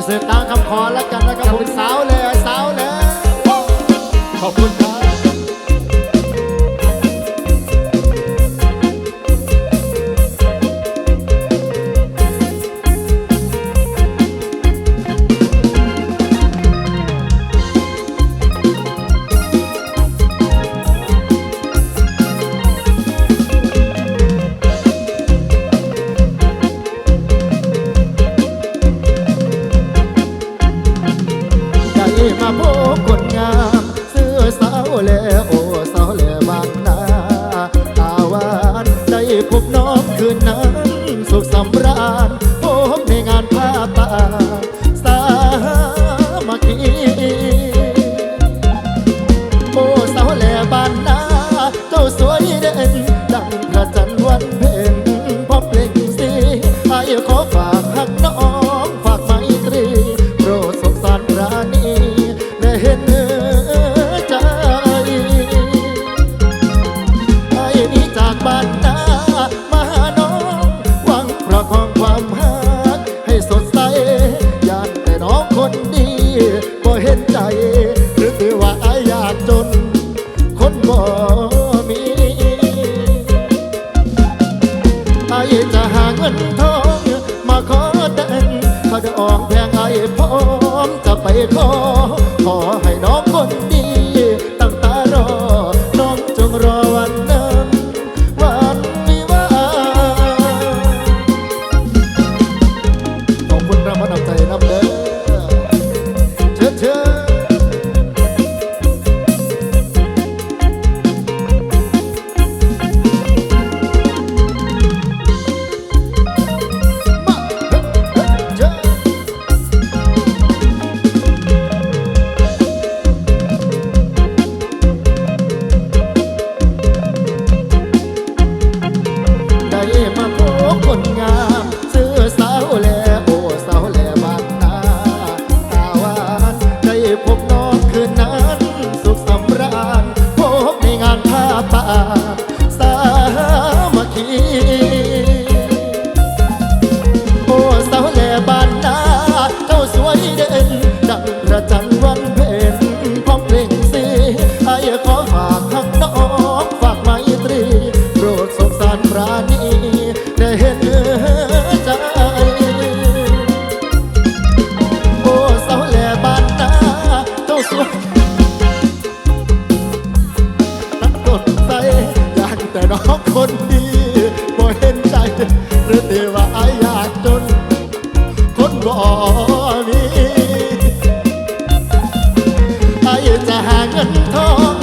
พี่เสือตามคำขอแล้วกันนะครับคุณสาวเลยสาวเลยขอบคุณ สุขสำราญ เงินทอง มาขอแต่งถ้าดอกแพงไอ้พร้อมจะไปขอ ขอให้น้องคนดีายยากจน คนบ่มีไอ้จะหาเงินทอง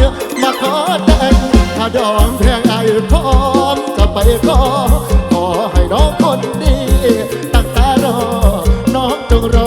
มาขอแต่งถ้าดองแพงไอ้พร้อมจะไปขอขอให้น้องคนดี ตั้งตารอ น้องจงรอ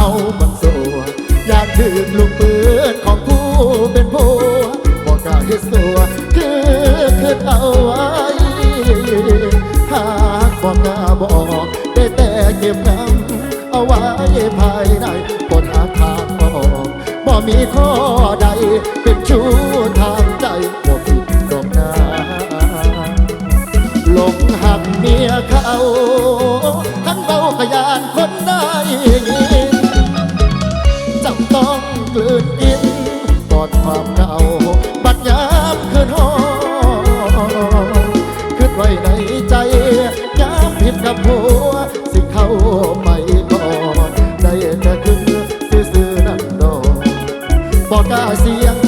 เอาบันสัอยากดื่มลูกปืนของผู้เป็นผัวบอกกาเฮ็ดสัวคือคือเอาไว้หากบอกกาบอกได้แต่เก็บนำเอาไว้ภายในปวดหาทางออกบอกมีข้อใดเป็น บอกก็เสียง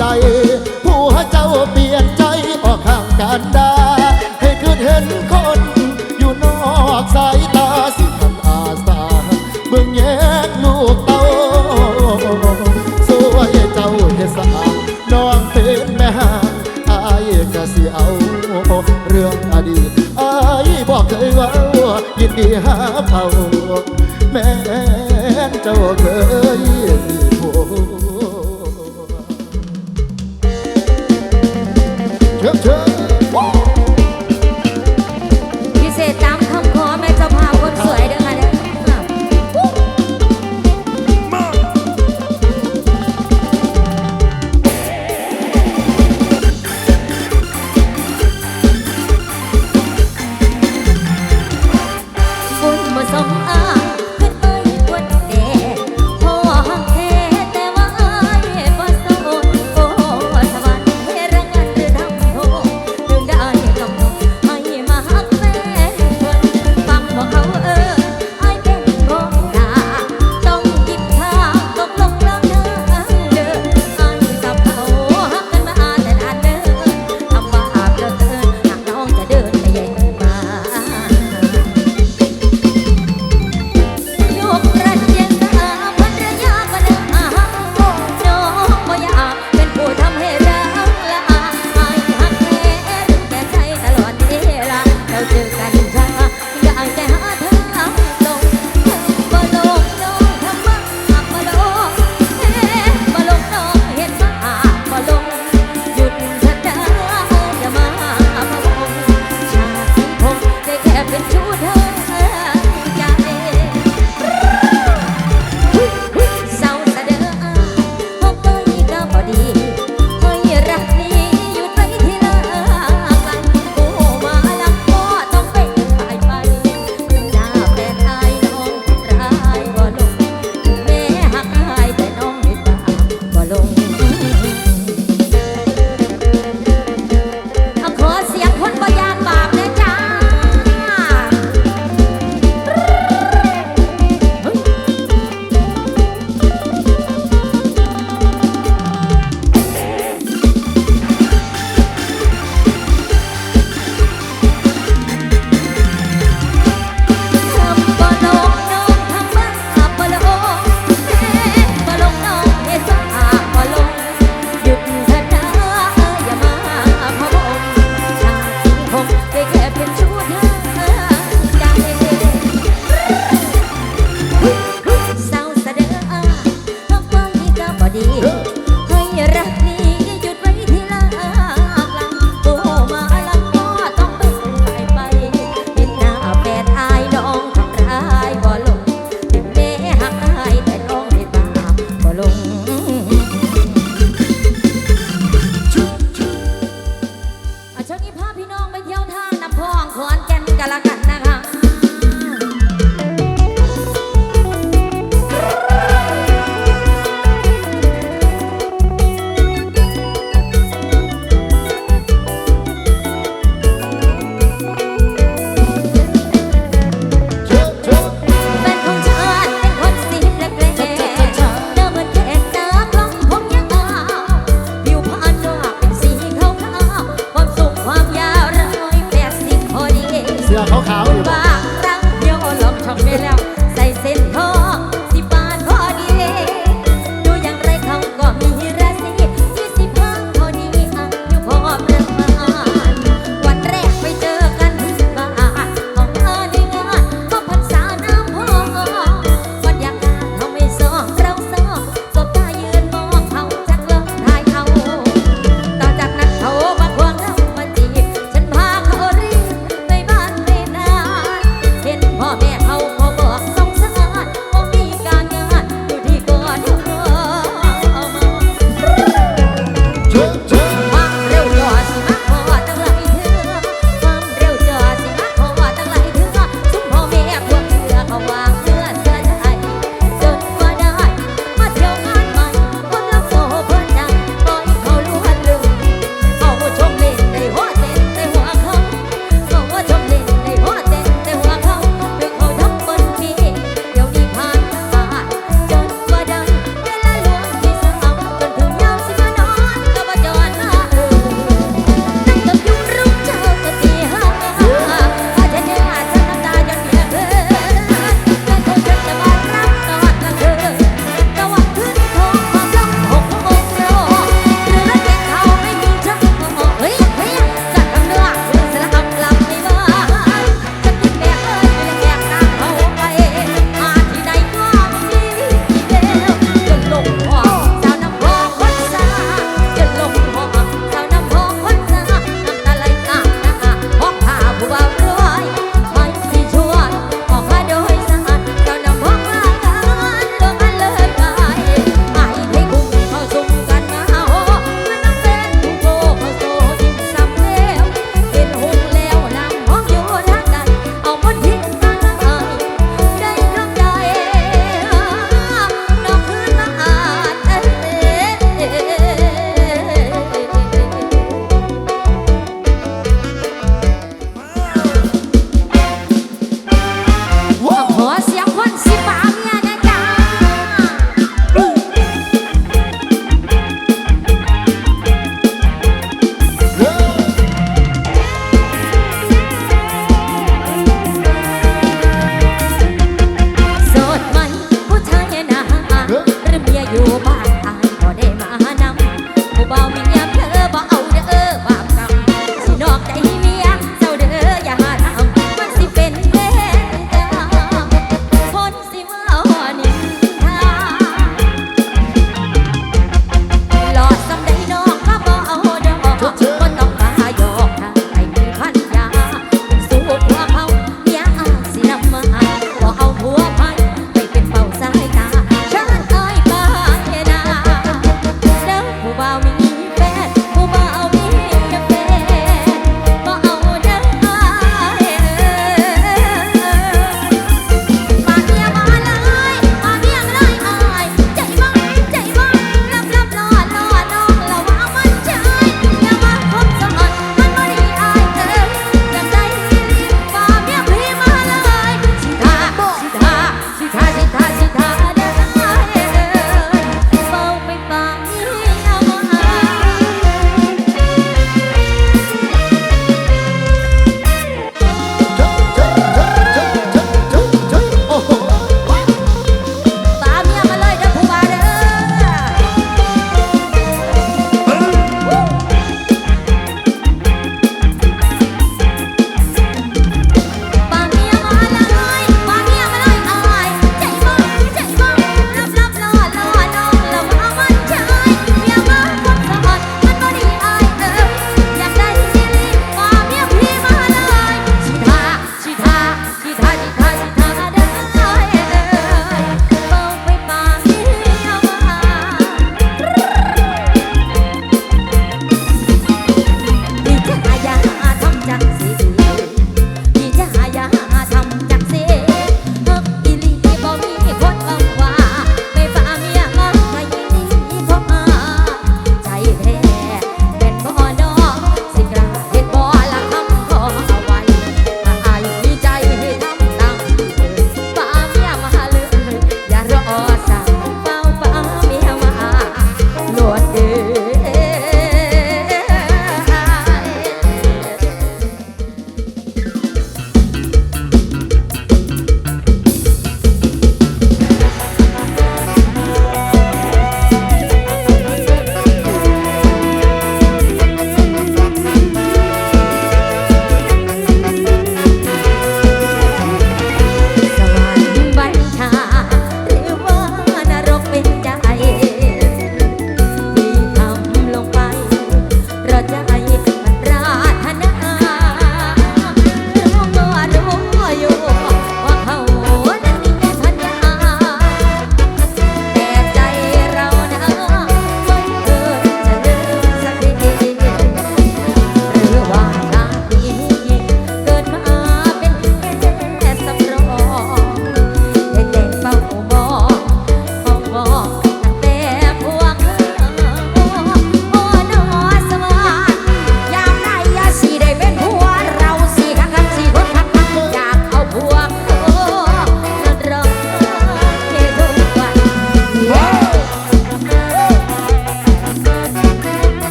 ใด ผู้ให้เจ้าเปลี่ยนใจออกข้างกันดา ให้คืนเห็นคน อยู่นอกสายตาสิทันอาสาเบื้องแยกลูกเต้าสวยเจ้าเฮสาน้องเป็นแม่อายกะสิเอา เรื่องอดีตอายบอกเคยว่ายินดีหาเขาแม่เจ้าเคย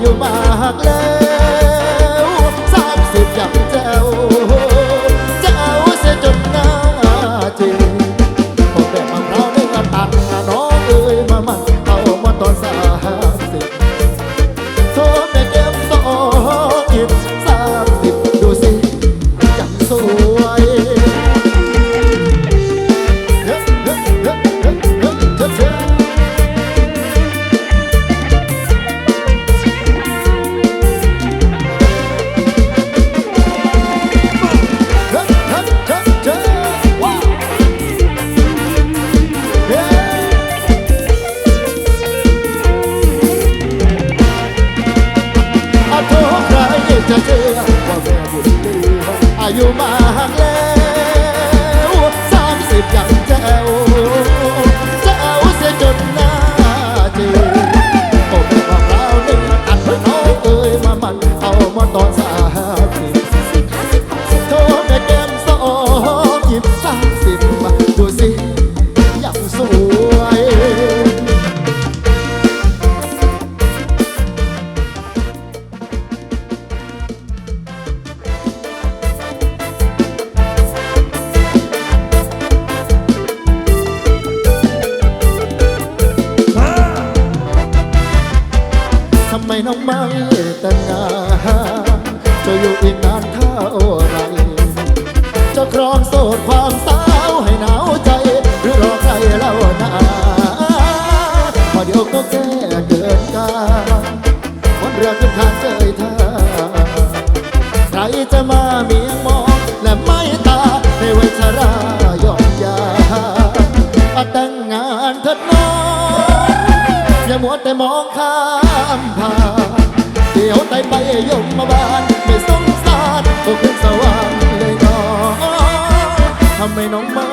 อยู่มากเลย you my แต่งงานจะอยู่อีกนานเท่าไร จะครองโสดความสาวให้หนาวใจ หรือรอใครเล่านาพอเดียวก็แก้เกินกาวันเรือขึ้นทางเจอท่าใครจะมาเมียงมองและไม่ตาในวัยชรายอมยาแต่งงานเถิดน้องอย่ามัวแต่มองข้า ไปยมมาบานไม่สงสารพวกเพื่อนสว่างเลยนอทำไมน้องมา